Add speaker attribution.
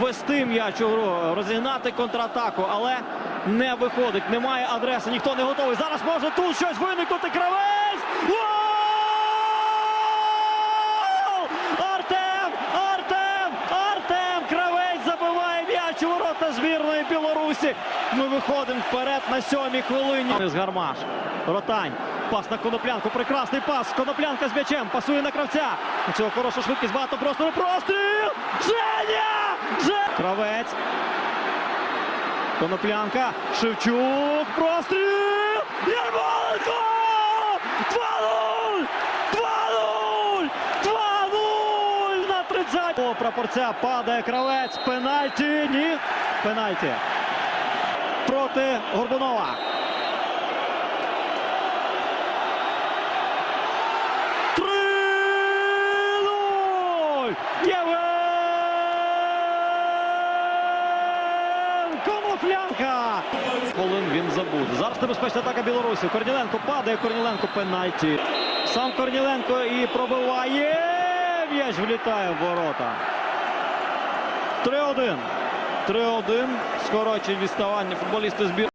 Speaker 1: ввести м'яч у гру, розігнати контратаку, але не виходить. Немає адреси, ніхто не готовий. Зараз може тут щось виникнути. Кравець! Гол! Артем! Артем! Артем! Кравець забиває м'яч у ворота збірної Білорусі. Ми виходимо вперед на сьомій хвилині. З Гармаш. Ротань. Пас на коноплянку. Прекрасний пас. Коноплянка з м'ячем. Пасує на кравця. У цього хороша швидкість. Багато простору. Простріл! Женя! Же... Кравець. Коноплянка. Шевчук. Простріл! Ярмоленко! 2-0! 2-0! 2-0! На 30! О, прапорця падає кравець. Пенальті. Ні. Пенальті. Проти Горбунова. Три-нуль! Євген Коноплянка! Колин він забуде. Зараз небезпечна атака Білорусі. Корніленко падає, Корніленко пенальті. Сам Корніленко і пробиває. М'яч влітає в ворота. 3-1. 3-1. Скорочить відставання футболісти збір.